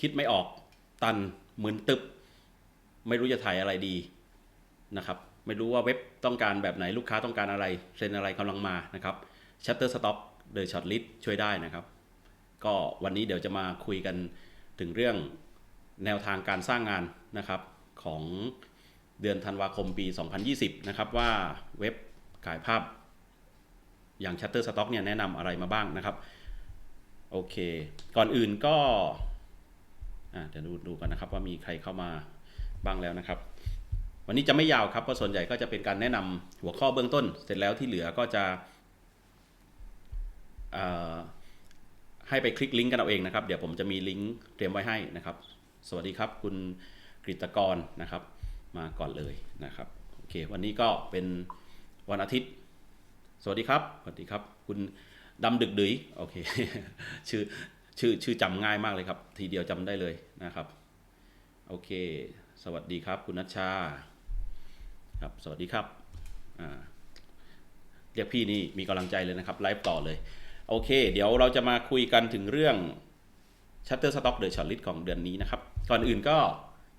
คิดไม่ออกตันเหมือนตึบ ไม่รู้จะถ่ายอะไรดีนะครับ ไม่รู้ว่าเว็บต้องการแบบไหนลูกค้าต้องการอะไรเทรนอะไรกำลังมานะครับ Shutterstock The Shortlist ช่วยได้นะครับ ก็วันนี้เดี๋ยวจะมาคุยกันถึงเรื่องแนวทางการสร้างงานนะครับของเดือนธันวาคมปี 2020 นะครับว่าเว็บขายภาพอย่าง Shutterstock เนี่ยแนะนำอะไรมาบ้างนะครับ โอเค ก่อนอื่นก็ เดี๋ยวดูดูกันนะครับว่ามีใครเข้ามาบ้างแล้วนะครับ วันนี้จะไม่ยาวครับเพราะส่วนใหญ่ก็จะเป็นการแนะนำหัวข้อเบื้องต้น เสร็จแล้วที่เหลือก็จะให้ไปคลิกลิงก์กันเอาเองนะครับ เดี๋ยวผมจะมีลิงก์เตรียมไว้ให้นะครับ สวัสดีครับคุณกฤตกรนะครับ มาก่อนเลยนะครับโอเค วันนี้ก็เป็นวันอาทิตย์ สวัสดีครับ สวัสดีครับ คุณดำดึกดืยโอเค ชื่อ ชื่อชื่อจำง่ายมากเลยครับ ทีเดียวจำได้เลยนะครับ โอเค สวัสดีครับ คุณนัชชา ครับ สวัสดีครับเรียกพี่นี่มีกำลังใจเลยนะครับ ไลฟ์ต่อเลย โอเค เดี๋ยวเราจะมาคุยกันถึงเรื่อง Shutterstock The Shortlist ของเดือนนี้นะครับ ก่อนอื่นก็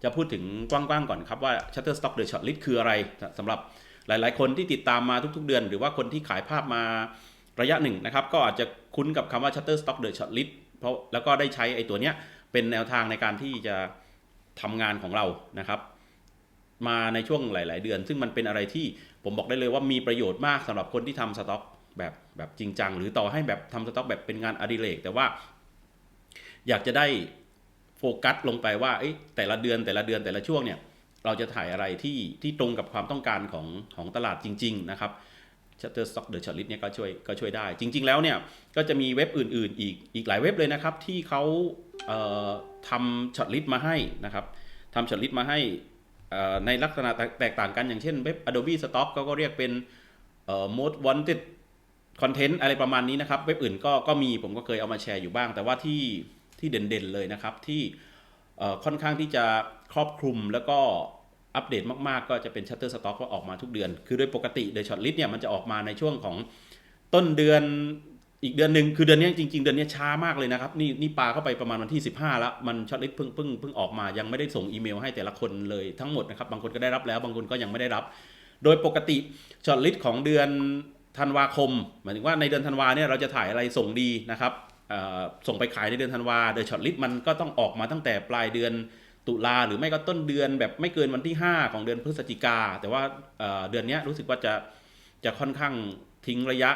จะพูดถึงกว้างๆก่อนครับว่า Shutterstock The Shortlist คืออะไรสำหรับหลายๆ คนที่ติดตามมาทุกๆ เดือน หรือว่าคนที่ขายภาพมาระยะหนึ่งนะครับ ก็อาจจะคุ้นกับคำว่า Shutterstock The Shortlist เพราะแล้วก็ได้ใช้ไอ้ตัวเนี้ยเป็นแนวทางในการที่จะทำงานของเรานะครับ มาในช่วงหลาย ๆ เดือน ซึ่งมันเป็นอะไรที่ผมบอกได้เลยว่ามีประโยชน์มากสำหรับคนที่ทำสต็อกแบบแบบจริงจัง หรือต่อให้แบบทำสต็อกแบบเป็นงานอดิเรกแต่ว่า อยากจะได้โฟกัสลงไปว่าเอ้แต่ละเดือนแต่ละเดือนแต่ละช่วงเนี่ยเราจะถ่ายอะไรที่ที่ตรงกับความต้องการของของตลาดจริง ๆ นะครับ Shutterstock The Shortlist เนี่ยก็ช่วยก็ช่วยได้ จริง ๆ แล้วเนี่ยก็จะมีเว็บอื่น ๆ อีกอีกหลายเว็บเลยนะครับ ที่เขาเทำช็อตลิสต์มาให้นะครับทำช็อตลิสต์มาให้ในลักษณะแตกต่างกันอย่างเช่นเว็บ Adobe Stock เขาก็เรียกเป็น most wanted content อะไรประมาณนี้นะครับ เว็บอื่นก็ก็มีผมก็เคยเอามาแชร์อยู่บ้าง แต่ว่าที่ที่เด่นๆเลยนะครับที่ค่อนข้างที่จะครอบคลุมแล้วก็ อัปเดตมากๆ ก็จะเป็น Shutterstock ก็ออกมาทุกเดือน คือโดยปกติ The Shortlist เนี่ยมันจะออกมาในช่วงของต้นเดือนอีกเดือนหนึ่งคือเดือนนี้จริงๆ เดือนนี้ช้ามากเลยนะครับนี่นี่ปาเข้าไปประมาณวันที่ 15 แล้ว มันช็อตลิสต์เพิ่งเพิ่งเพิ่งออกมายังไม่ได้ส่งอีเมลให้แต่ละคนเลยทั้งหมดนะครับบางคนก็ได้รับแล้วบางคนก็ยังไม่ได้รับ โดยปกติช็อตลิสต์ของเดือนธันวาคมหมายถึงว่าในเดือนธันวาเนี่ยเราจะถ่ายอะไรส่งดีนะครับส่งไปขายในเดือนธันวาโดยช็อตลิสต์มันก็ต้องออกมาตั้งแต่ปลายเดือน ตุลาหรือไม่ก็ต้นเดือนแบบไม่เกินวันที่ 5 ของเดือนพฤศจิกา แต่ว่าเดือนนี้รู้สึกว่าจะจะค่อนข้างทิ้งระยะ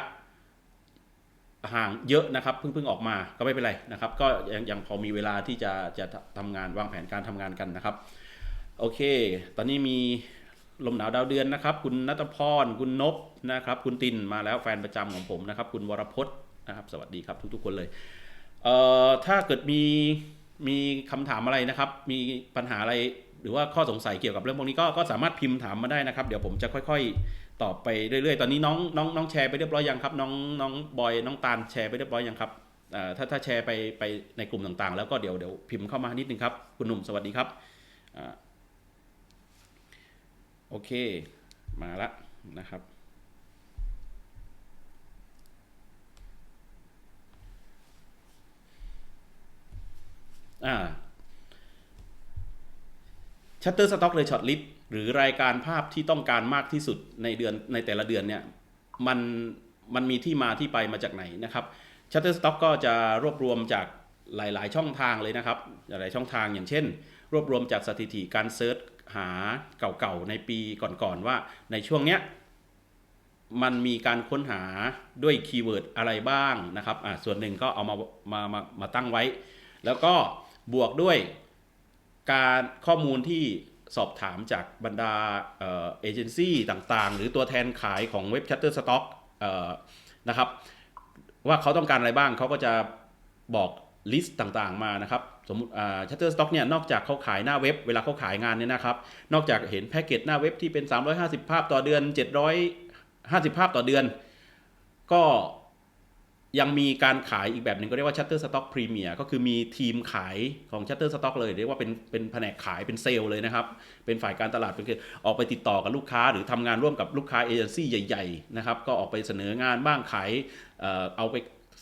ห่างเยอะนะครับเพิ่งเพิ่งออกมาก็ไม่เป็นไรนะครับ ก็ยังยังพอมีเวลาที่จะจะทำงานวางแผนการทำงานกันนะครับ โอเค ตอนนี้มีลมหนาวดาวเดือนนะครับ คุณนัทพร คุณนบนะครับ คุณตินมาแล้วแฟนประจำของผมนะครับ คุณวรพจน์นะครับ สวัสดีครับทุกๆคนเลยเอ่อถ้าเกิดมี มีคำถามอะไรนะครับ มีปัญหาอะไรหรือว่าข้อสงสัยเกี่ยวกับเรื่องพวกนี้ก็ก็สามารถพิมพ์ถามมาได้นะครับ เดี๋ยวผมจะค่อย ๆ ตอบไปเรื่อยๆ ตอนนี้น้องน้องน้องแชร์ไปเรียบร้อยยังครับ น้องน้องบอยน้องตาลแชร์ไปเรียบร้อยยังครับถ้าถ้าแชร์ไปไปในกลุ่มต่างๆ แล้วก็เดี๋ยวเดี๋ยวพิมพ์เข้ามานิดนึงครับ คุณหนุ่มสวัสดีครับอโอเค มาละนะครับ อ่า Shutterstock เลยช็อตลิสหรือรายการภาพที่ต้องการมากที่สุดในเดือนในแต่ละเดือนเนี่ยมันมันมีที่มาที่ไปมาจากไหนนะครับ Shutterstock ก็จะรวบรวมจากหลาย ๆ ช่องทางเลยนะครับ หลายช่องทางอย่างเช่น รวบรวมจากสถิติการเซิร์ชหาเก่าๆในปีก่อนๆว่าในช่วงเนี้ยมันมีการค้นหาด้วยคีย์เวิร์ดอะไรบ้างนะครับอ่าส่วนหนึ่งก็เอามามามามาตั้งไว้ แล้วก็ บวกด้วยการข้อมูลที่สอบถามจากบรรดาเอเจนซี่ต่างๆ หรือตัวแทนขายของเว็บ Shutterstock เอ่อนะครับว่าเขาต้องการอะไรบ้างเขาก็จะบอกลิสต์ต่างๆมานะครับสมมติอ่า Shutterstock เนี่ยนอกจากเขาขายหน้าเว็บเวลาเขาขายงานเนี่ยนะครับ นอกจากเห็นแพ็กเกจหน้าเว็บที่เป็น 350 ภาพต่อเดือน 750 ภาพต่อเดือน ก็ ยังมีการขายอีกแบบหนึ่งก็เรียกว่า Shutterstock Premier ก็คือมีทีมขายของ Shutterstock เลย เรียกว่าเป็นเป็นแผนกขายเป็นเซลล์เลยนะครับ เป็นฝ่ายการตลาดเป็นคือออกไปติดต่อกับลูกค้า หรือทำงานร่วมกับลูกค้าเอเจนซี่ใหญ่ๆนะครับก็ออกไปเสนองานบ้างขายเอาไป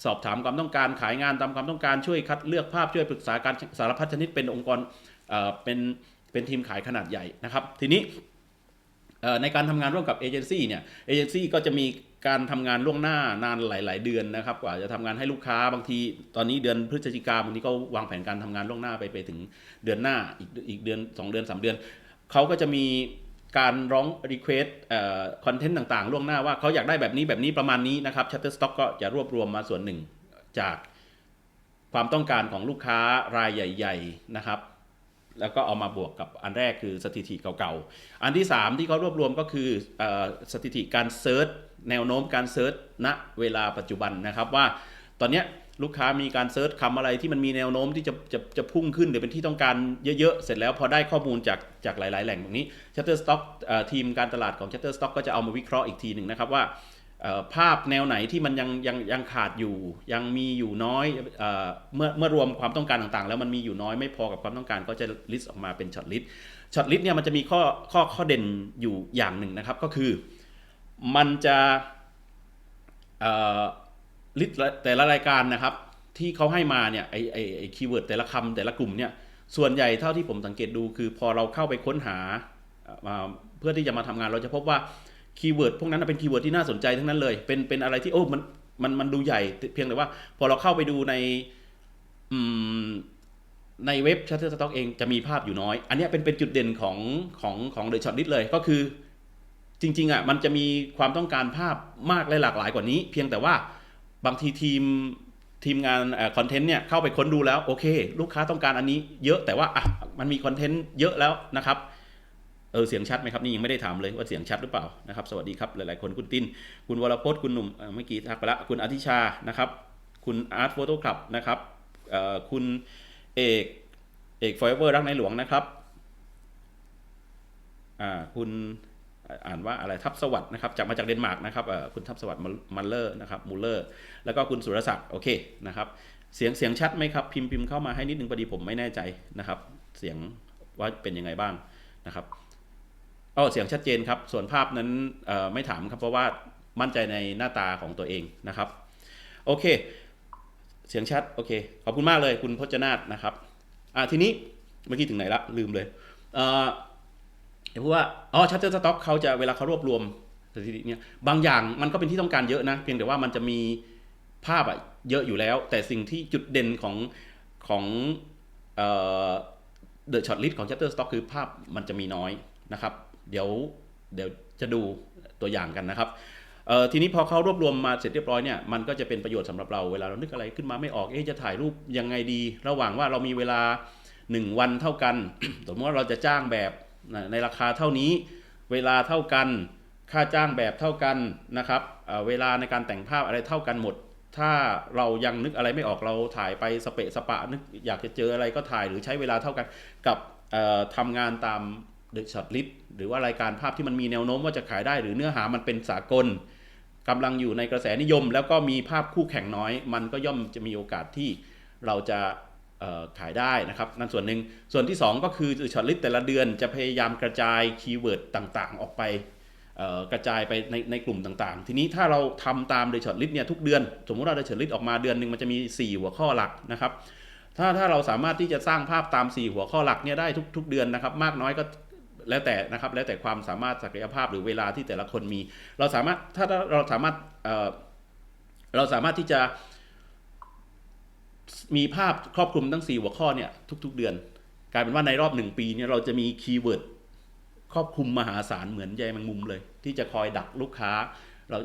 สอบถามความต้องการขายงานตามความต้องการช่วยคัดเลือกภาพช่วยปรึกษาการสารพัดชนิดเป็นองค์กรเเป็นเป็นทีมขายขนาดใหญ่นะครับ ทีนี้ในการทำงานร่วมกับเอเจนซี่เนี่ยเอเจนซี่ก็จะมี การทำงานล่วงหน้านานหลาย ๆ เดือนนะครับ กว่าจะทำงานให้ลูกค้าบางที ตอนนี้เดือนพฤศจิกาบางทีก็วางแผนการทำงานล่วงหน้าไปไปถึงเดือนหน้าอีกอีกเดือน 2 เดือน 3 เดือนเขาก็จะมีการร้องรีเควสต์คอนเทนต์ต่าง ๆ ล่วงหน้าว่าเขาอยากได้แบบนี้แบบนี้ประมาณนี้นะครับ Shutterstock ก็จะรวบรวมมาส่วนหนึ่งจากความต้องการของลูกค้ารายใหญ่ ๆ นะครับ แล้วก็เอามาบวกกับอันแรกคือสถิติเก่าๆ อันที่ 3 ที่เขารวบรวมก็คืออสถิติการเซิร์ช แนวโน้มการเซิร์ชณเวลาปัจจุบันนะครับว่าตอนนี้ลูกค้ามีการเซิร์ชคำอะไรที่มันมีแนวโน้มที่จะจะจะพุ่งขึ้น หรือเป็นที่ต้องการเยอะๆ เสร็จแล้วพอได้ข้อมูลจากจากหลาย ๆ แหล่งตรงนี้ Shutterstock เอ่อทีมการตลาดของ Shutterstock ก็จะเอามาวิเคราะห์อีกทีหนึ่งนะครับว่าภาพแนวไหนที่มันยังยังยังขาดอยู่ ยังมีอยู่น้อยเอเมื่อเมื่อรวมความต้องการต่างๆ แล้วมันมีอยู่น้อยไม่พอกับความต้องการก็จะลิสต์ออกมาเป็นช็อตลิสต์ช็อตลิสต์เนี่ยมันจะมีข้อข้อข้อเด่นอยู่อย่างหนึ่งนะครับก็คือ มันจะลิสต์แต่ละรายการนะครับ ที่เขาให้มาเนี่ยไอไอไอคีย์เวิร์ดแต่ละคำแต่ละกลุ่มเนี่ยส่วนใหญ่เท่าที่ผมสังเกตดูคือพอเราเข้าไปค้นหาเพื่อที่จะมาทำงานเราจะพบว่าคีย์เวิร์ดพวกนั้นเป็นคีย์เวิร์ดที่น่าสนใจทั้งนั้นเลย เป็นเป็นอะไรที่โอ้มันมันมันดูใหญ่เพียงแต่ว่า พอเราเข้าไปดูในอืมในเว็บ Shutterstock เองจะมีภาพอยู่น้อย อันนี้เป็นเป็นจุดเด่นของของของ The Shortlist เลยก็คือ จริงๆอะมันจะมีความต้องการภาพมากและหลากหลายกว่านี้ เพียงแต่ว่าบางทีทีมทีมงานคอนเทนต์เนี่ยเข้าไปค้นดูแล้วโอเค ลูกค้าต้องการอันนี้เยอะแต่ว่าอะมันมีคอนเทนต์เยอะแล้วนะครับเออเสียงชัดไหมครับนี่ยังไม่ได้ถามเลยว่าเสียงชัดหรือเปล่านะครับสวัสดีครับหลายๆคนคุณตินคุณวรพจน์คุณหนุ่มเมื่อกี้ทักไปละคุณอธิชานะครับ คุณอาร์ตโฟโต้คลับนะครับคุณเอกเอกฟอยเวอร์รักในหลวงนะครับอ่าคุณ อ่านว่าอะไรทับสวัสด์นะครับจากมาจากเดนมาร์กนะครับคุณทับสวัสด์มัลเลอร์นะครับมูเลอร์แล้วก็คุณสุรศักดิ์โอเคนะครับเสียงเสียงชัดไหมครับพิมพ์พิมพ์เข้ามาให้นิดนึงพอดีผมไม่แน่ใจนะครับ เสียงว่าเป็นยังไงบ้างนะครับอ๋อเสียงชัดเจนครับ ส่วนภาพนั้นไม่ถามครับเพราะว่ามั่นใจในหน้าตาของตัวเองนะครับ โอเค เสียงชัดโอเคขอบคุณมากเลยคุณพจนาถนะครับอ่าทีนี้เมื่อกี้ถึงไหนละลืมเลยเอ่อ เดี๋ยวพูดว่าอ๋อชัตเตอร์สต็อกเขาจะเวลาเขารวบรวมสถิติเนี่ยบางอย่างมันก็เป็นที่ต้องการเยอะนะ เพียงแต่ว่ามันจะมีภาพอะเยอะอยู่แล้ว แต่สิ่งที่จุดเด่นของของเอ่อ The Short List ของ Shutterstock คือภาพมันจะมีน้อยนะครับ เดี๋ยวเดี๋ยวจะดูตัวอย่างกันนะครับทีนี้พอเขารวบรวมมาเสร็จเรียบร้อยเนี่ยมันก็จะเป็นประโยชน์สำหรับเราเวลาเรานึกอะไรขึ้นมาไม่ออกเอ๊ะจะถ่ายรูปยังไงดี ระหว่างว่าเรามีเวลา 1 วันเท่ากัน สมมติว่าเราจะจ้างแบบ ในราคาเท่านี้เวลาเท่ากันค่าจ้างแบบเท่ากันนะครับเวลาในการแต่งภาพอะไรเท่ากันหมด ถ้าเรายังนึกอะไรไม่ออกเราถ่ายไปสเปะสปะนึกอยากจะเจออะไรก็ถ่ายหรือใช้เวลาเท่ากันกับเอ่อทำงานตาม The Short List หรือว่ารายการภาพที่มันมีแนวโน้มว่าจะขายได้ หรือเนื้อหามันเป็นสากลกำลังอยู่ในกระแสนิยม แล้วก็มีภาพคู่แข่งน้อย มันก็ย่อมจะมีโอกาสที่เราจะ ขายได้นะครับนั่นส่วนหนึ่งส่วนที่ 2 ก็คือ The Short List แต่ละเดือนจะพยายามกระจายคีย์เวิร์ดต่างๆ ออกไปกระจายไปในในกลุ่มต่างๆ ทีนี้ถ้าเราทำตาม The Short List เนี่ยทุกเดือน สมมติเรา The Short List ออกมาเดือนหนึ่งมันจะมี 4 หัวข้อหลักนะครับถ้าถ้าเราสามารถที่จะสร้างภาพตาม 4 หัวข้อหลักเนี่ยได้ทุกทุกเดือนนะครับ มากน้อยก็แล้วแต่นะครับแล้วแต่ความสามารถศักยภาพหรือเวลาที่แต่ละคนมี เราสามารถถ้าเราสามารถเเราสามารถที่จะ มีภาพครอบคลุมทั้ง 4 หัวข้อเนี่ยทุก ๆ เดือน กลายเป็นว่าในรอบ 1 ปีเนี่ยเราจะมีคีย์เวิร์ดครอบคลุมมหาศาลเหมือนใยแมงมุมเลย ที่จะคอยดักลูกค้า เรา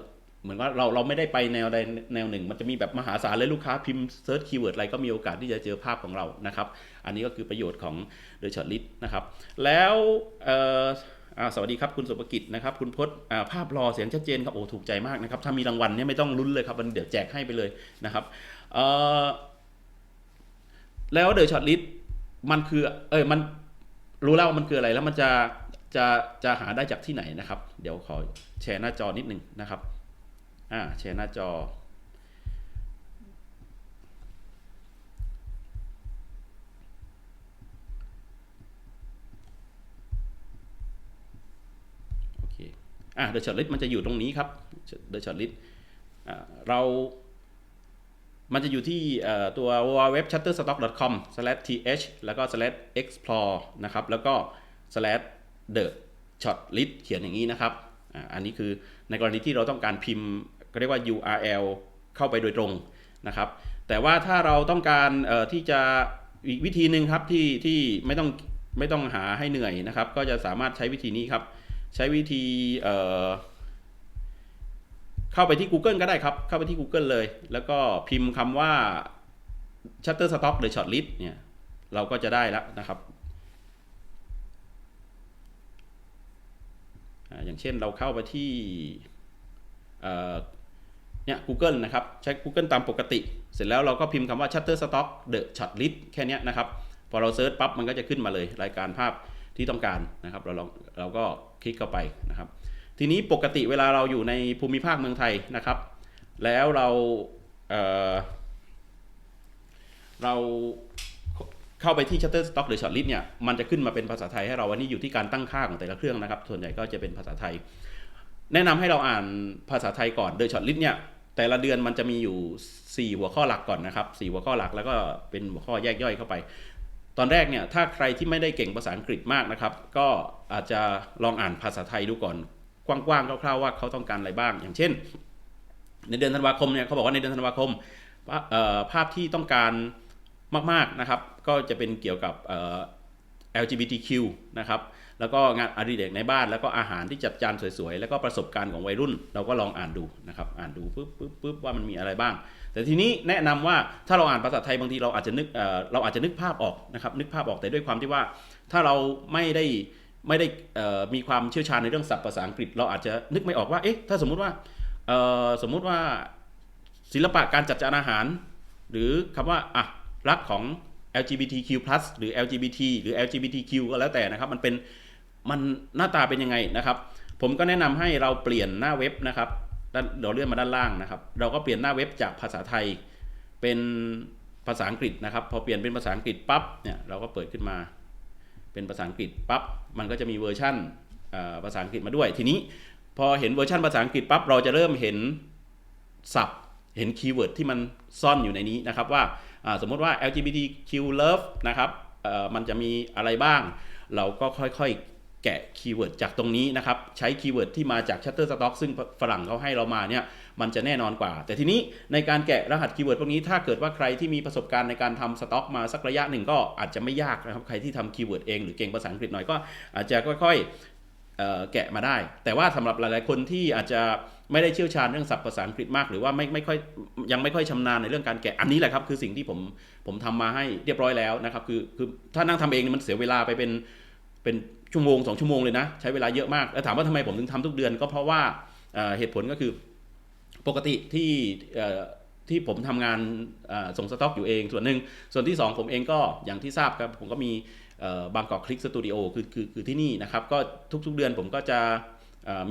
เหมือนว่าเราเราไม่ได้ไปแนวใดแนวหนึ่ง มันจะมีแบบมหาศาลเลยลูกค้าพิมพ์เซิร์ชคีย์เวิร์ดอะไรก็มีโอกาสที่จะเจอภาพของเรานะครับ อันนี้ก็คือประโยชน์ของ The Short List นะครับ แล้วสวัสดีครับคุณสุภกิจนะครับ คุณพจน์ภาพรอเสียงชัดเจนครับโอ้ถูกใจมากนะครับ ถ้ามีรางวัลเนี่ยไม่ต้องลุ้นเลยครับมันเดี๋ยวแจกให้ไปเลยนะครับ แล้ว The Short List มันคือ เอ้ยมันรู้แล้วว่ามันคืออะไรแล้วมันจะจะจะหาได้จากที่ไหนนะครับ เดี๋ยวขอแชร์หน้าจอนิดหนึ่งนะครับอ่าแชร์หน้าจอ โอเคอ่า The Short List มันจะอยู่ตรงนี้ครับ The Short List อ่าเรา มันจะอยู่ที่ตัว www.shutterstock.com/th แล้วก็ /explore นะครับ แล้วก็ /the shortlist เขียนอย่างนี้นะครับ อันนี้คือในกรณีที่เราต้องการพิมพ์ก็เรียกว่า URL เข้าไปโดยตรงนะครับ แต่ว่าถ้าเราต้องการที่จะอีกวิธีหนึ่งครับที่ที่ไม่ต้องไม่ต้องหาให้เหนื่อยนะครับ ก็จะสามารถใช้วิธีนี้ครับ ใช้วิธี เข้าไปที่ Google ก็ได้ครับ เข้าไปที่ Google เลย แล้วก็พิมพ์คำว่า Shutterstock หรือ Shortlist เนี่ย เราก็จะได้แล้วนะครับอย่างเช่นเราเข้าไปที่เนี่ย Google นะครับ ใช้ Google ตามปกติ เสร็จแล้วเราก็พิมพ์คำว่า Shutterstock The Shortlist แค่นี้นะครับ พอเราเซิร์ชปั๊บมันก็จะขึ้นมาเลยรายการภาพที่ต้องการนะครับ เราลองเราก็คลิกเข้าไปนะครับ ทีนี้ปกติเวลาเราอยู่ในภูมิภาคเมืองไทยนะครับ แล้วเราเเราเข้าไปที่ Shutterstock หรือ Shortlist เนี่ยมันจะขึ้นมาเป็นภาษาไทยให้เราวันนี้อยู่ที่การตั้งค่าของแต่ละเครื่องนะครับ ส่วนใหญ่ก็จะเป็นภาษาไทย แนะนำให้เราอ่านภาษาไทยก่อนโดย Shortlist เนี่ยแต่ละเดือนมันจะมีอยู่ 4 หัวข้อหลักก่อนนะครับ4หัวข้อหลักแล้วก็เป็นหัวข้อแยกย่อยเข้าไป ตอนแรกเนี่ยถ้าใครที่ไม่ได้เก่งภาษาอังกฤษมากนะครับ ก็อาจจะลองอ่านภาษาไทยดูก่อน กว้างๆคร่าวๆว่าเขาต้องการอะไรบ้าง อย่างเช่น ในเดือนธันวาคมเนี่ยเขาบอกว่าในเดือนธันวาคมภาพที่ต้องการมากๆนะครับก็จะเป็นเกี่ยวกับ LGBTQ นะครับแล้วก็งานอดิเรกในบ้านแล้วก็อาหารที่จัดจานสวยๆ แล้วก็ประสบการณ์ของวัยรุ่น เราก็ลองอ่านดูนะครับอ่านดูปุ๊บปุ๊บปุ๊บว่ามันมีอะไรบ้าง แต่ทีนี้แนะนำว่าถ้าเราอ่านภาษาไทยบางทีเราอาจจะนึกเเราอาจจะนึกภาพออกนะครับนึกภาพออกแต่ด้วยความที่ว่า ถ้าเราไม่ได้ ไม่ได้มีความเชี่ยวชาญในเรื่องศัพท์ภาษาอังกฤษ เราอาจจะนึกไม่ออกว่าเอ๊ะถ้าสมมุติว่าสมมุติว่าศิลปะการจัดจานอาหาร หรือคำว่าอะรักของ LGBTQ+ หรือ LGBT หรือ LGBTQ ก็แล้วแต่นะครับ มันเป็นมันหน้าตาเป็นยังไงนะครับ ผมก็แนะนำให้เราเปลี่ยนหน้าเว็บนะครับด้านเราเลื่อนมาด้านล่างนะครับ เราก็เปลี่ยนหน้าเว็บจากภาษาไทยเป็นภาษาอังกฤษนะครับ พอเปลี่ยนเป็นภาษาอังกฤษปั๊บเนี่ยเราก็เปิดขึ้นมา เป็นภาษาอังกฤษปั๊บมันก็จะมีเวอร์ชั่นภาษาอังกฤษมาด้วย ทีนี้พอเห็นเวอร์ชันภาษาอังกฤษปั๊บเราจะเริ่มเห็นศัพท์เห็นคีย์เวิร์ดที่มันซ่อนอยู่ในนี้นะครับว่าสมมติว่า LGBTQ love นะครับมันจะมีอะไรบ้าง เราก็ค่อยๆแกะคีย์เวิร์ดจากตรงนี้นะครับ ใช้คีย์เวิร์ดที่มาจาก Shutterstock ซึ่งฝรั่งเขาให้เรามาเนี่ย มันจะแน่นอนกว่า แต่ทีนี้ในการแกะรหัสคีย์เวิร์ดพวกนี้ถ้าเกิดว่าใครที่มีประสบการณ์ในการทำสต็อกมาสักระยะหนึ่งก็อาจจะไม่ยากนะครับใครที่ทำคีย์เวิร์ดเองหรือเก่งภาษาอังกฤษหน่อยก็อาจจะค่อยๆแกะมาได้ แต่ว่าสำหรับหลายๆคนที่อาจจะไม่ได้เชี่ยวชาญเรื่องศัพท์ภาษาอังกฤษมาก หรือว่าไม่ไม่ค่อยยังไม่ค่อยชำนาญในเรื่องการแกะอันนี้แหละครับคือสิ่งที่ผมผมทำมาให้เรียบร้อยแล้วนะครับคือคือถ้านั่งทำเองมันเสียเวลาไปเป็นเป็นชั่วโมงสองชั่วโมงเลยนะ ใช้เวลาเยอะมากแล้วถามว่าทำไมผมถึงทำทุกเดือนก็เพราะว่าเหตุผลก็คือ ปกติที่ที่ผมทำงานส่งสต็อกอยู่เองส่วนหนึ่งส่วนที่สองผมเองก็อย่างที่ทราบครับผมก็มีบางกอกคลิกสตูดิโอคือคือคือที่นี่นะครับ ก็ทุกๆเดือนผมก็จะ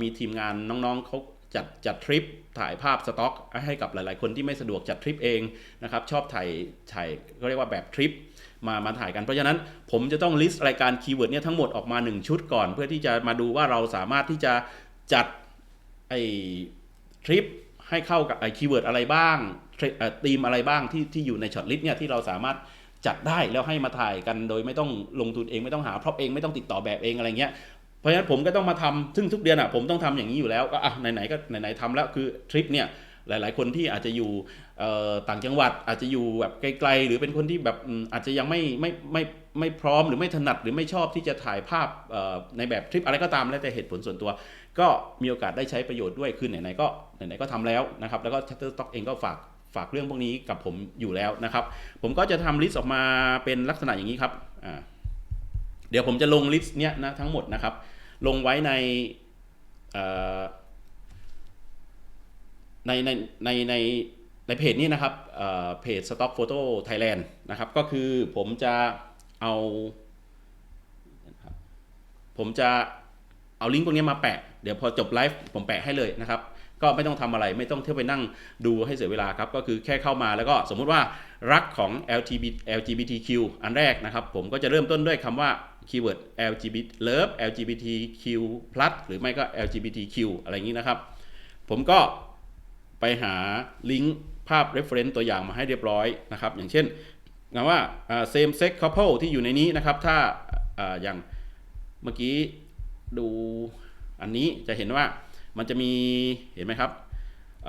มีทีมงานน้องๆเขาจัดจัดทริปถ่ายภาพสต็อก ให้กับหลายๆคนที่ไม่สะดวกจัดทริปเองนะครับ ชอบถ่ายถ่ายก็เรียกว่าแบบทริปมามาถ่ายกันเพราะฉะนั้นผมจะต้องลิสต์รายการคีย์เวิร์ดเนี่ยทั้งหมดออกมา 1 ชุดก่อน เพื่อที่จะมาดูว่าเราสามารถที่จะจัดไอ้ทริป ให้เข้ากับไอคีย์เวิร์ดอะไรบ้างธีมอะไรบ้างที่ที่อยู่ในช็อตลิสต์เนี่ยที่เราสามารถจัดได้แล้วให้มาถ่ายกันโดยไม่ต้องลงทุนเองไม่ต้องหาพร็อพเองไม่ต้องติดต่อแบบเองอะไรเงี้ยเพราะฉะนั้นผมก็ต้องมาทำซึ่งทุกเดือนอะผมต้องทำอย่างนี้อยู่แล้วก็อะไหนๆก็ไหนๆทำแล้วคือทริปเนี่ยหลาย ๆ คนที่อาจจะอยู่ต่างจังหวัดอาจจะอยู่แบบไกลๆ หรือเป็นคนที่แบบอาจจะยังไม่ไม่ไม่ไม่พร้อมหรือไม่ถนัดหรือไม่ชอบที่จะถ่ายภาพในแบบทริปอะไรก็ตามแล้วแต่เหตุผลส่วนตัว ก็มีโอกาสได้ใช้ประโยชน์ด้วยคือไหนๆก็ไหนๆก็ทำแล้วนะครับแล้วก็ Shutterstock เองก็ฝากฝากเรื่องพวกนี้กับผมอยู่แล้วนะครับ ผมก็จะทำลิสต์ออกมาเป็นลักษณะอย่างนี้ครับเดี๋ยวผมจะลงลิสต์เนี้ยนะทั้งหมดนะครับ ลงไว้ในในในในในในเพจนี้นะครับเเพจ Stock Photo Thailand นะครับ ก็คือผมจะเอา ผมจะ เอาลิงก์พวกนี้มาแปะ เดี๋ยวพอจบไลฟ์ผมแปะให้เลยนะครับ ก็ไม่ต้องทำอะไรไม่ต้องเที่ยวไปนั่งดูให้เสียเวลาครับ ก็คือแค่เข้ามาแล้วก็สมมุติว่ารักของ LGBT LGBTQ อันแรกนะครับ ผมก็จะเริ่มต้นด้วยคำว่าคีย์เวิร์ด LGBT love LGBTQ+ หรือไม่ก็ LGBTQ อะไรอย่างนี้นะครับ ผมก็ไปหาลิงก์ภาพ reference ตัวอย่างมาให้เรียบร้อยนะครับ อย่างเช่นงานว่า same sex couple ที่อยู่ในนี้นะครับ ถ้าอ่าอย่างเมื่อกี้ ดูอันนี้จะเห็นว่ามันจะมีเห็นไหมครับเ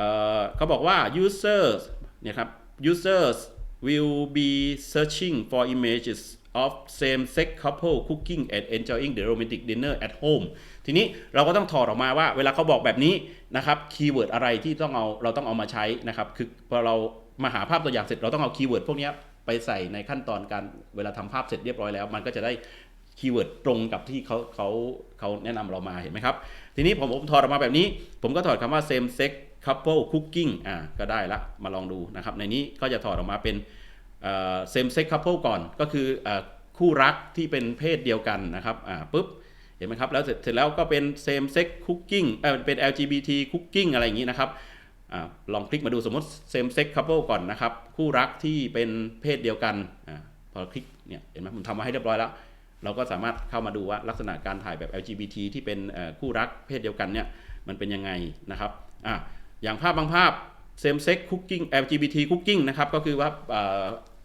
เขาบอกว่า users เนี่ยครับ users will be searching for images of same sex couple cooking and enjoying the romantic dinner at home ทีนี้เราก็ต้องถอดออกมาว่า เวลาเขาบอกแบบนี้นะครับคีย์เวิร์ดอะไรที่ต้องเอาเราต้องเอามาใช้นะครับ คือพอเรามาหาภาพตัวอย่างเสร็จเราต้องเอาคีย์เวิร์ดพวกนี้ไปใส่ในขั้นตอนการเวลาทำภาพเสร็จเรียบร้อยแล้ว มันก็จะได้ คีย์เวิร์ดตรงกับที่เขาเขาเขาแนะนำเรามาเห็นไหมครับ ทีนี้ผมผมถอดออกมาแบบนี้ ผมก็ถอดคำว่า same sex couple cooking อ่าก็ได้ละมาลองดูนะครับ ในนี้ก็จะถอดออกมาเป็น same sex couple ก่อนก็คืออคู่รักที่เป็นเพศเดียวกันนะครับอ่าปุ๊บเห็นไหมครับแล้วเสร็จเสร็จแล้วก็เป็น same sex cooking เออเป็น LGBT cooking อะไรอย่างนี้นะครับอ่าลองคลิกมาดูสมมติ same sex couple ก่อนนะครับ คู่รักที่เป็นเพศเดียวกันอ่าพอคลิกเนี่ยเห็นไหมผมทำมาให้เรียบร้อยแล้ว เราก็สามารถเข้ามาดูว่าลักษณะการถ่ายแบบ LGBT ที่เป็นคู่รักเพศเดียวกันเนี่ยมันเป็นยังไงนะครับอ่าอย่างภาพบางภาพ same sex cooking LGBT cooking นะครับก็คือว่า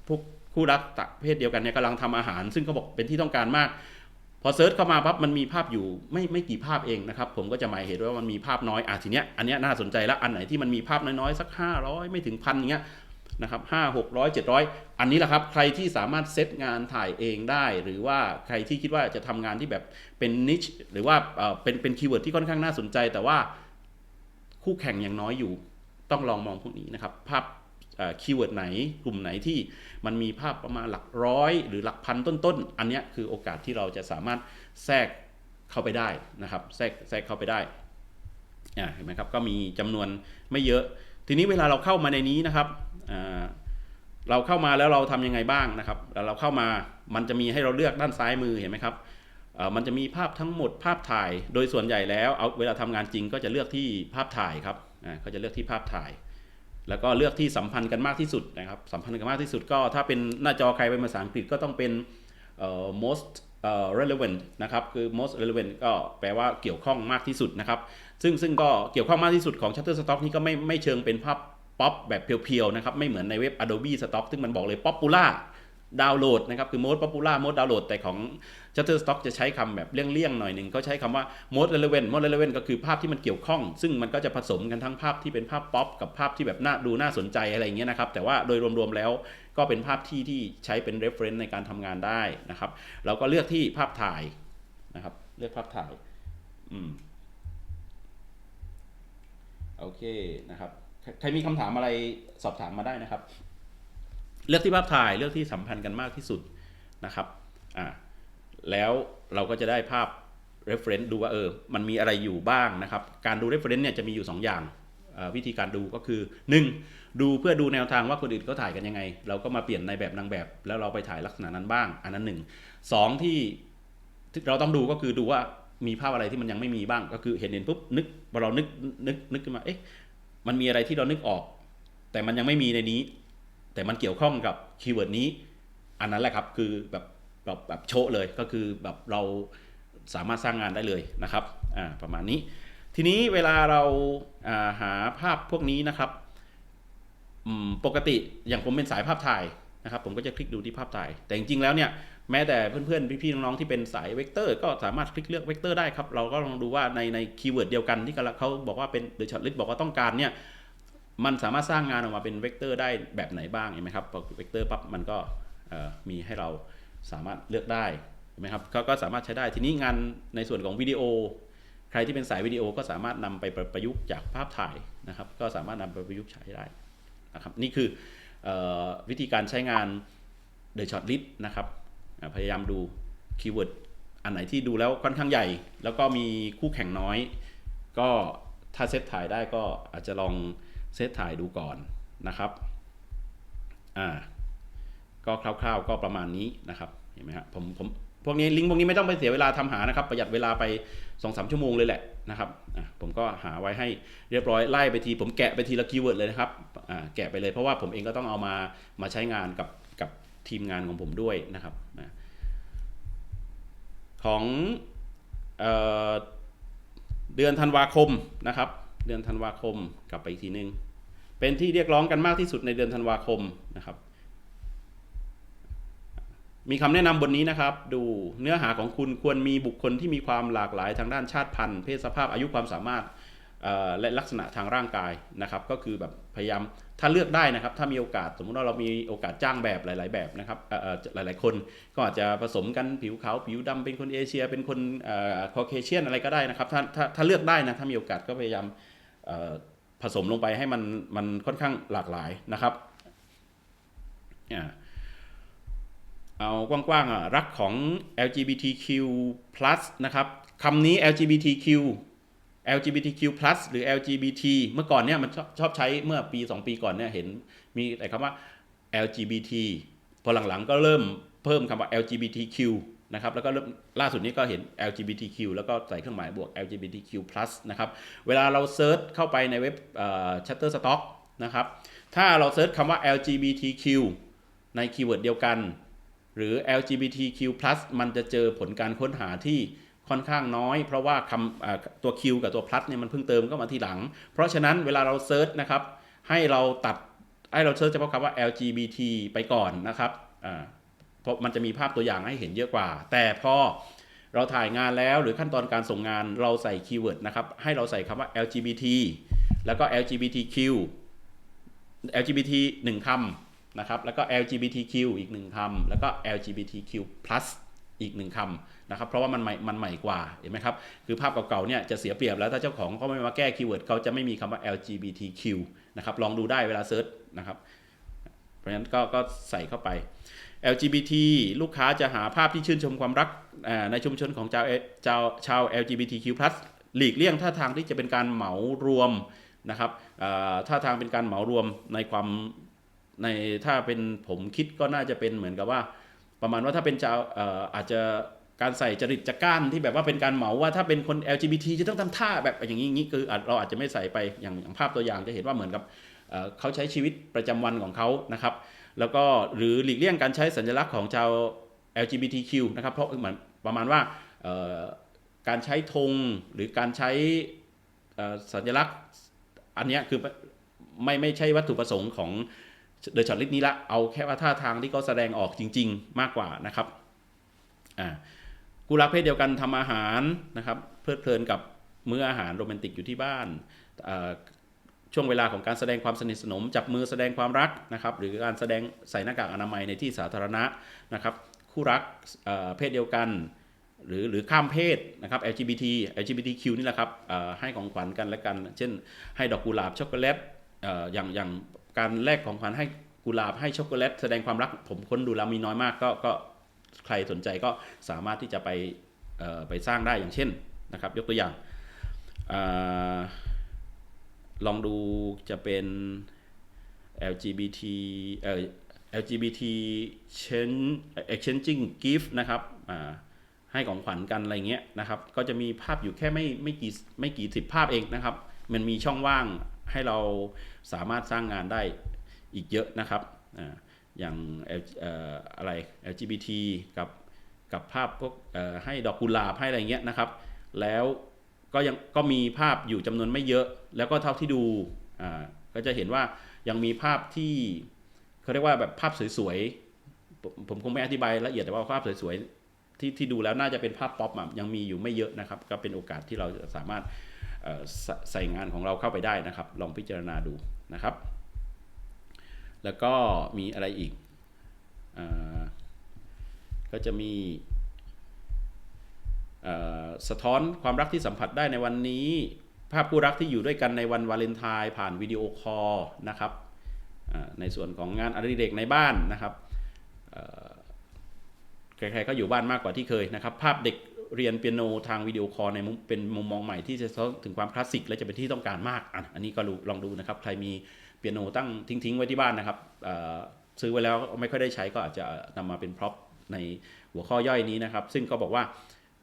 พวกคู่รักต่เพศเดียวกันเนี่ยกำลังทำอาหาร ซึ่งเขาบอกเป็นที่ต้องการมาก พอเซิร์ชเข้ามาปั๊บมันมีภาพอยู่ไม่ไม่กี่ภาพเองนะครับ ผมก็จะหมายเหตุว่ามันมีภาพน้อยอะทีเนี้ยอันเนี้ยน่าสนใจแล้วอันไหนที่มันมีภาพน้อยๆสัก 500 ไม่ถึงพันอย่างเงี้ย นะครับห้าหกร้อยเจ็ดร้อยอันนี้แหละครับ ใครที่สามารถเซตงานถ่ายเองได้ หรือว่าใครที่คิดว่าจะทำงานที่แบบเป็นนิชหรือว่าเป็นเป็นคีย์เวิร์ดที่ค่อนข้างน่าสนใจ แต่ว่าคู่แข่งยังน้อยอยู่ ต้องลองมองพวกนี้นะครับ ภาพคีย์เวิร์ดไหนกลุ่มไหนที่มันมีภาพประมาณหลักร้อย หรือหลักพันต้นๆ อันนี้คือโอกาสที่เราจะสามารถแทรกเข้าไปได้นะครับ แทรกแทรกเข้าไปได้เห็นไหมครับก็มีจำนวนไม่เยอะ ทีนี้เวลาเราเข้ามาในนี้นะครับ เราเข้ามาแล้วเราทำยังไงบ้างนะครับแล้วเราเข้ามามันจะมีให้เราเลือกด้านซ้ายมือเห็นไหมครับมันจะมีภาพทั้งหมดภาพถ่าย โดยส่วนใหญ่แล้วเอาเวลาทำงานจริงก็จะเลือกที่ภาพถ่ายครับอ่าก็จะเลือกที่ภาพถ่าย แล้วก็เลือกที่สัมพันธ์กันมากที่สุดนะครับสัมพันธ์กันมากที่สุดก็ถ้าเป็นหน้าจอใครเป็นภาษาอังกฤษก็ต้องเป็น most relevant นะครับคือ most relevant ก็แปลว่าเกี่ยวข้องมากที่สุดนะครับ ซึ่งซึ่งก็เกี่ยวข้องมากที่สุดของ Shutterstock นี่ก็ไม่ไม่เชิงเป็นภาพ ป๊อปแบบเพียวๆนะครับไม่เหมือนในเว็บ Adobe Stock ซึ่งมันบอกเลย popular ดาวน์โหลดนะครับคือ most popular most download แต่ของ Shutterstock จะใช้คำแบบเลี่ยงๆหน่อยหนึ่งเขาใช้คำว่า most relevant most relevant ก็คือภาพที่มันเกี่ยวข้อง ซึ่งมันก็จะผสมกันทั้งภาพที่เป็นภาพป๊อปกับภาพที่แบบน่าดูน่าสนใจอะไรอย่างเงี้ยนะครับ แต่ว่าโดยรวมๆแล้วก็เป็นภาพที่ที่ใช้เป็น reference ในการทำงานได้นะครับ เราก็เลือกที่ภาพถ่ายนะครับ เลือกภาพถ่ายอืมโอเคนะครับ ใครมีคำถามอะไรสอบถามมาได้นะครับ เลือกที่ภาพถ่ายเลือกที่สัมพันธ์กันมากที่สุดนะครับอ่าแล้วเราก็จะได้ภาพ reference ดูว่าเออมันมีอะไรอยู่บ้างนะครับ การดู reference เนี่ยจะมีอยู่ 2 อย่างวิธีการดูก็คือ 1. ดูเพื่อดูแนวทางว่าคนอื่นเขาถ่ายกันยังไง เราก็มาเปลี่ยนในแบบนางแบบ แล้วเราไปถ่ายลักษณะนั้นบ้าง อันนั้นหนึ่งสองที่ที่เราต้องดูก็คือดูว่ามีภาพอะไรที่มันยังไม่มีบ้าง ก็คือเห็นเห็นปุ๊บนึกพอเรานึกนึกนึกขึ้นมาเอ๊ะ มันมีอะไรที่เรานึกออก แต่มันยังไม่มีในนี้ แต่มันเกี่ยวข้องกับคีย์เวิร์ดนี้ อันนั้นแหละครับคือแบบแบบแบบโชะเลยก็คือแบบเราสามารถสร้างงานได้เลยนะครับอ่าประมาณนี้ ทีนี้เวลาเราาหาภาพพวกนี้นะครับปกติอย่างผมเป็นสายภาพถ่ายนะครับ ผมก็จะคลิกดูที่ภาพถ่าย แต่จริงๆแล้วเนี่ย แม้แต่เพื่อนๆ พี่ๆ น้องๆ ที่เป็นสายเวกเตอร์ ก็สามารถคลิกเลือกเวกเตอร์ได้ครับ เราก็ลองดูว่าในในคีย์เวิร์ดเดียวกันที่เขาบอกว่าเป็นหรือช็อตลิสบอกว่าต้องการเนี่ยมันสามารถสร้างงานออกมาเป็นเวกเตอร์ได้แบบไหนบ้างเห็นไหมครับพอเวกเตอร์ปั๊บมันก็มีให้เราสามารถเลือกได้เห็นไหมครับก็ก็สามารถใช้ได้ทีนี้งานในส่วนของวิดีโอ ใครที่เป็นสายวิดีโอก็สามารถนำไปประยุกต์จากภาพถ่ายนะครับ ก็สามารถนำไปประยุกต์ใช้ได้นะครับนี่คือออวิธีการใช้งาน The Short List นะครับ พยายามดูคีย์เวิร์ดอันไหนที่ดูแล้วค่อนข้างใหญ่ แล้วก็มีคู่แข่งน้อย ก็ถ้าเซตถ่ายได้ก็อาจจะลองเซตถ่ายดูก่อนนะครับอ่าก็คร่าวๆก็ประมาณนี้นะครับเห็นไหมครับผมผมพวกนี้ลิงก์พวกนี้ไม่ต้องไปเสียเวลาทำหานะครับ ประหยัดเวลาไป2อสชั่วโมงเลยแหละนะครับอะผมก็หาไว้ให้เรียบร้อยไล่ไปที ผมแกะไปทีละคีย์เวิร์ดเลยนะครับอ่าแกะไปเลยเพราะว่าผมเองก็ต้องเอามามาใช้งานกับ ทีมงานของผมด้วยนะครับนะของเออเดือนธันวาคมนะครับ เดือนธันวาคมกลับไปอีกทีนึง เป็นที่เรียกร้องกันมากที่สุดในเดือนธันวาคมนะครับ มีคำแนะนำบนนี้นะครับ ดูเนื้อหาของคุณควรมีบุคคลที่มีความหลากหลายทางด้านชาติพันธุ์เพศสภาพอายุความสามารถ และลักษณะทางร่างกายนะครับ ก็คือแบบพยายามถ้าเลือกได้นะครับ ถ้ามีโอกาสสมมติว่าเรามีโอกาสจ้างแบบหลาย ๆ แบบนะครับหลาย ๆ คนก็อาจจะผสมกันผิวขาวผิวดำเป็นคนเอเชีย เป็นคนคอเคเชียนอะไรก็ได้นะครับ ถ้าถ้าถ้าเลือกได้นะถ้ามีโอกาสก็พยายามผสมลงไปให้มันมันค่อนข้างหลากหลายนะครับเอากว้างๆอะรักของ LGBTQ+ นะครับคำนี้ LGBTQ LGBTQ+ หรือ LGBT เมื่อก่อนเนี่ยมันชอบชอบใช้เมื่อปี 2 ปีก่อนเนี่ยเห็นมีแต่คำว่า LGBT พอหลังๆ ก็เริ่มเพิ่มคำว่า LGBTQ นะครับแล้วก็เริ่มล่าสุดนี้ก็เห็น LGBTQ แล้วก็ใส่เครื่องหมายบวก LGBTQ+ นะครับเวลาเราเซิร์ชเข้าไปในเว็บ Shutterstock นะครับถ้าเราเซิร์ชคำว่า LGBTQ ในคีย์เวิร์ดเดียวกัน หรือ LGBTQ+ มันจะเจอผลการค้นหาที่ ค่อนข้างน้อย เพราะว่าคำอ่าตัว Q กับตัว plus เนี่ยมันเพิ่งเติมเข้ามาทีหลัง เพราะฉะนั้นเวลาเราเซิร์ชนะครับ ให้เราตัดให้เราเซิร์ชเฉพาะคำว่า LGBT ไปก่อนนะครับเพราะมันจะมีภาพตัวอย่างให้เห็นเยอะกว่า แต่พอเราถ่ายงานแล้วหรือขั้นตอนการส่งงานเราใส่คีย์เวิร์ดนะครับให้เราใส่คำว่า LGBT แล้วก็ LGBTQ LGBT หนึ่งคำนะครับแล้วก็ LGBTQ อีกหนึ่งคำแล้วก็ LGBTQ+ อีกหนึ่งคำ นะครับเพราะว่ามันใหม่มันใหม่กว่าเห็นไหมครับคือภาพเก่าๆเนี่ยจะเสียเปรียบแล้วถ้าเจ้าของเขาไม่มาแก้คีย์เวิร์ดเขาจะไม่มีคำว่า LGBTQ นะครับลองดูได้เวลาเซิร์ชนะครับเพราะฉะนั้นก็ก็ใส่เข้าไป LGBT ลูกค้าจะหาภาพที่ชื่นชมความรักในชุมชนของชาวชาวชาว LGBTQ+ หลีกเลี่ยงท่าทางที่จะเป็นการเหมารวมนะครับท่าทางเป็นการเหมารวมในความในถ้าเป็นผมคิดก็น่าจะเป็นเหมือนกับว่า ประมาณว่าถ้าเป็นชาวออาจจะ การใส่จริตจักร้านที่แบบว่าเป็นการเหมาว่าถ้าเป็นคน LGBT จะต้องทำท่าแบบอย่างนี้อย่างนี้คือเราอาจจะไม่ใส่ไปอย่างอย่างภาพตัวอย่างจะเห็นว่าเหมือนกับเขาใช้ชีวิตประจำวันของเขานะครับ แล้วก็หรือหลีกเลี่ยงการใช้สัญลักษณ์ของชาว LGBTQ นะครับ เพราะเหมือนประมาณว่าการใช้ธงหรือการใช้สัญลักษณ์อันนี้คือไม่ไม่ใช่วัตถุประสงค์ของเดอะช็อตลิสต์นี้ละ เอาแค่ว่าท่าทางที่เขาแสดงออกจริง ๆ มากกว่านะครับ อ่า คู่รักเพศเดียวกันทำอาหารนะครับเพลิดเพลินกับมื้ออาหารโรแมนติกอยู่ที่บ้านช่วงเวลาของการแสดงความสนิทสนม จับมือแสดงความรักนะครับหรือการแสดงใส่หน้ากากอนามัยในที่สาธารณะนะครับคู่รักเเพศเดียวกันหรือหรือข้ามเพศนะครับ LGBT LGBTQ นี่แหละครับให้ของขวัญกันและกัน เช่น ให้ดอกกุหลาบช็อกโกแลตเอ่ออย่างอย่างการแลกของขวัญให้กุหลาบให้ช็อกโกแลตแสดงความรักผมค้นดูแล้วมีน้อยมากก็ก็ ใครสนใจก็สามารถที่จะไปไปสร้างได้อย่างเช่นนะครับ ยกตัวอย่างอลองดูจะเป็น LGBT เอ่อ LGBT exchanging gift นะครับให้ของขวัญกันอะไรเงี้ยนะครับ ก็จะมีภาพอยู่แค่ไม่ไม่กี่ไม่กี่สิบภาพเองนะครับ มันมีช่องว่างให้เราสามารถสร้างงานได้อีกเยอะนะครับอ่า อย่าง L- อะไร LGBT กับกับภาพพวกให้ดอกกุหลาบให้อะไรเงี้ยนะครับ แล้วก็ยังก็มีภาพอยู่จำนวนไม่เยอะ แล้วก็เท่าที่ดูอ่าก็จะเห็นว่ายังมีภาพที่เขาเรียกว่าแบบภาพสวยๆ ผมคงไม่อธิบายละเอียดแต่ว่าภาพสวยๆที่ที่ดูแล้วน่าจะเป็นภาพป๊อปอะยังมีอยู่ไม่เยอะนะครับ ก็เป็นโอกาสที่เราสามารถใส่งานของเราเข้าไปได้นะครับ ลองพิจารณาดูนะครับ แล้วก็มีอะไรอีกอก็จะมีสะท้อนความรักที่สัมผัสได้ในวันนี้ ภาพคู่รักที่อยู่ด้วยกันในวันวาเลนไทน์ผ่านวิดีโอคอลนะครับในส่วนของงานอดิเรกในบ้านนะครับใครๆก็อยู่บ้านมากกว่าที่เคยนะครับ ภาพเด็กเรียนเปียโนทางวิดีโอคอลในเป็นมุมมองใหม่ที่จะถึงความคลาสสิกและจะเป็นที่ต้องการมากอันนี้ก็ลองดูนะครับ ใครมี ปียโนตั้งทิ้งๆไว้ที่บ้านนะครับซื้อไว้แล้วไม่ค่อยได้ใช้ก็อาจจะนำมาเป็นพร็อพในหัวข้อย่อยนี้นะครับ ซึ่งก็บอกว่า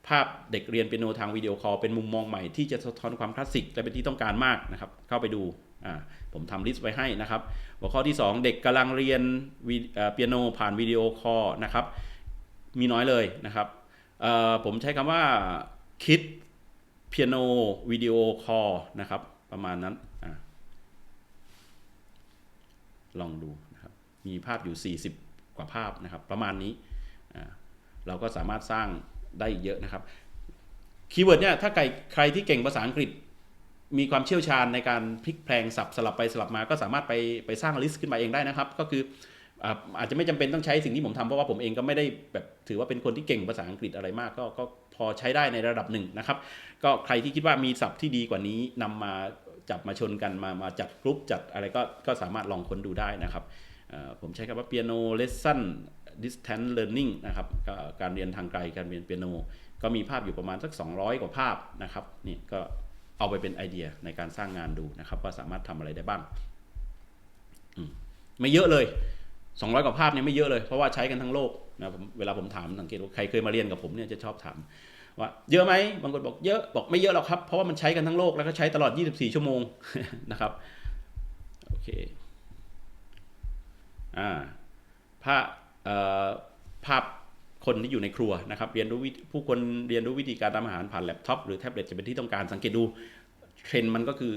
ภาพเด็กเรียนเปียโนทางวิดีโอคอลเป็นมุมมองใหม่ที่จะสะท้อนความคลาสสิกและเป็นที่ต้องการมากนะครับ เข้าไปดูผมทำลิสต์ไว้ให้นะครับ หัวข้อที่ 2 เด็กกำลังเรียนเปียโนผ่านวิดีโอคอลนะครับ มีน้อยเลยนะครับผมใช้คำว่าคิดเปียโนวิดีโอคอลนะครับ ประมาณนั้นอ่า ลองดูนะครับมีภาพอยู่ 40 กว่าภาพนะครับประมาณนี้เราก็สามารถสร้างได้อีกเยอะนะครับคีย์เวิร์ดเนี่ยถ้าใครใครที่เก่งภาษาอังกฤษ มีความเชี่ยวชาญในการพลิกแพลงสับสลับไปสลับมา ก็สามารถไปไปสร้างลิสต์ขึ้นมาเองได้นะครับ ก็คืออาจจะไม่จำเป็นต้องใช้สิ่งที่ผมทำเพราะว่าผมเองก็ไม่ได้แบบถือว่าเป็นคนที่เก่งภาษาอังกฤษอะไรมาก ก็ก็พอใช้ได้ในระดับหนึ่งนะครับ ก็ใครที่คิดว่ามีศัพท์ที่ดีกว่านี้นำมา จับมาชนกันมามาจัดกรุ๊ปจัดอะไรก็ก็สามารถลองค้นดูได้นะครับผมใช้คำว่า piano lesson distance learning นะครับก็การเรียนทางไกลการเรียนเปียโน ก็มีภาพอยู่ประมาณสัก 200 กว่าภาพนะครับนี่ก็เอาไปเป็นไอเดียในการสร้างงานดูนะครับ ว่าสามารถทำอะไรได้บ้างไม่เยอะเลย 200 กว่าภาพเนี่ยไม่เยอะเลย เพราะว่าใช้กันทั้งโลกนะผมเวลาผมถามสังเกตว่าใครเคยมาเรียนกับผมเนี่ยจะชอบถาม ว่าเยอะไหมบางคนบอกเยอะบอกไม่เยอะหรอกครับ เพราะว่ามันใช้กันทั้งโลกแล้วก็ใช้ตลอด 24 ชั่วโมงนะครับโอเคอ่าภาพเอ่อภาพคนที่อยู่ในครัวนะครับเรียนรู้ผู้คนเรียนรู้วิธีการทำอาหารผ่านแล็ปท็อปหรือแท็บเล็ตจะเป็นที่ต้องการสังเกตดูเทรนด์มันก็คือ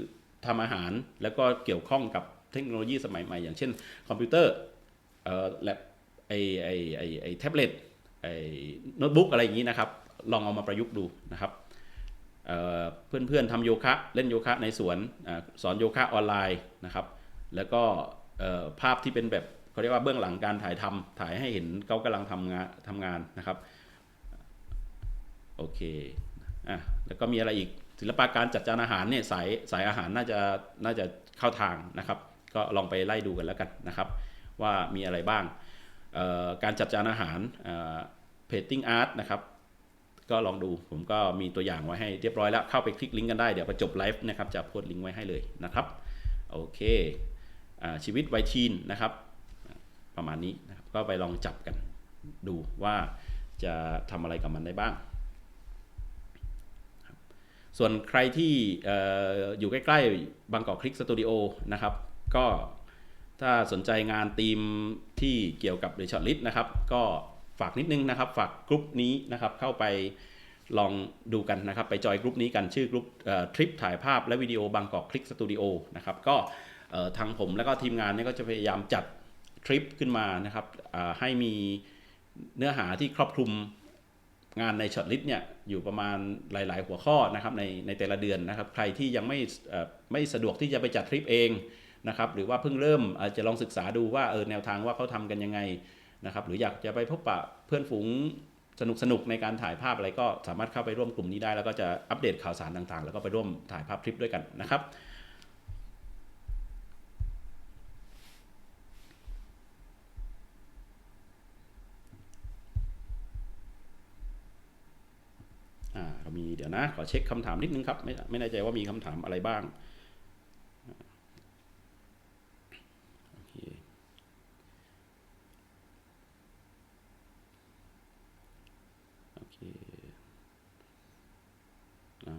ทำอาหารแล้วก็เกี่ยวข้องกับเทคโนโลยีสมัยใหม่อย่างเช่นคอมพิวเตอร์เอ่อแล็ปไอไอไอไอแท็บเล็ตไอโน้ตบุ๊กอะไรอย่างนี้นะครับ ลองเอามาประยุกต์ดูนะครับเพื่อนเพื่อนๆทำโยคะเล่นโยคะในสวนอสอนโยคะออนไลน์นะครับ แล้วก็ภาพที่เป็นแบบเขาเรียกว่าเบื้องหลังการถ่ายทำถ่ายให้เห็นเขากำลังทำงานทำงานนะครับโอเคอะแล้วก็มีอะไรอีกศิลปะการจัดจานอาหารเนี่ยสายสายอาหารน่าจะน่าจะเข้าทางนะครับ ก็ลองไปไล่ดูกันแล้วกันนะครับ ว่ามีอะไรบ้างการจัดจานอาหารเพจติ้งอาร์ตนะครับ ก็ลองดูผมก็มีตัวอย่างไว้ให้เรียบร้อยแล้วเข้าไปคลิกลิงก์กันได้เดี๋ยวพอจบไลฟ์นะครับจะโพสต์ลิงก์ไว้ให้เลยนะครับโอเคอาชีวิตวัยทีนนะครับ ประมาณนี้นะครับก็ไปลองจับกันดูว่าจะทำอะไรกับมันได้บ้าง ส่วนใครที่ออยู่ใกล้ๆบางกอกคลิกสตูดิโอนะครับ ก็ถ้าสนใจงานทีมที่เกี่ยวกับ The Short List นะครับ ก็ ฝากนิดนึงนะครับ ฝากกลุ่มนี้นะครับเข้าไปลองดูกันนะครับ ไปจอยกลุ่มนี้กันชื่อกลุ่มทริปถ่ายภาพและวิดีโอบางกอกคลิกสตูดิโอนะครับก็ทางผมแล้วก็ทีมงานเนี่ยก็จะพยายามจัดทริปขึ้นมานะครับให้มีเนื้อหาที่ครอบคลุมงานในช็อตลิสต์เนี่ยอยู่ประมาณหลาย ๆ หัวข้อนะครับในในแต่ละเดือนนะครับ ใครที่ยังไม่ไม่สะดวกที่จะไปจัดทริปเองนะครับหรือว่าเพิ่งเริ่มอาจจะลองศึกษาดูว่าเออแนวทางว่าเขาทำกันยังไง นะครับหรืออยากจะไปพบปะเพื่อนฝูงสนุกสนุกในการถ่ายภาพอะไรก็สามารถเข้าไปร่วมกลุ่มนี้ได้ แล้วก็จะอัปเดตข่าวสารต่างๆ แล้วก็ไปร่วมถ่ายภาพทริปด้วยกันนะครับอ่าเรามีเดี๋ยวนะ ขอเช็คคำถามนิดนึงครับ ไม่ไม่แน่ใจว่ามีคำถามอะไรบ้างโอเคโอเคอ่า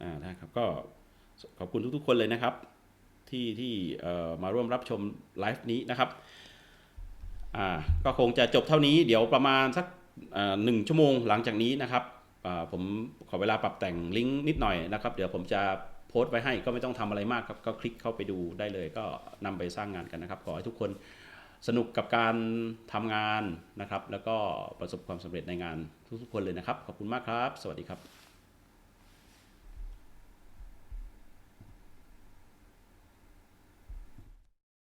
อ่าได้ครับ ก็ขอบคุณทุกๆ คนเลยนะครับ ที่ที่มาร่วมรับชมไลฟ์นี้นะครับอ่าก็คงจะจบเท่านี้เดี๋ยวประมาณสักหนึ่งชั่วโมงหลังจากนี้นะครับผมขอเวลาปรับแต่งลิงก์นิดหน่อยนะครับ เดี๋ยวผมจะโพสต์ไว้ให้ก็ไม่ต้องทำอะไรมากครับก็คลิกเข้าไปดูได้เลย ก็นำไปสร้างงานกันนะครับ ขอให้ทุกคนสนุกกับการทำงานนะครับ แล้วก็ประสบความสำเร็จในงานทุกๆคนเลยนะครับ ขอบคุณมากครับ สวัสดีครับ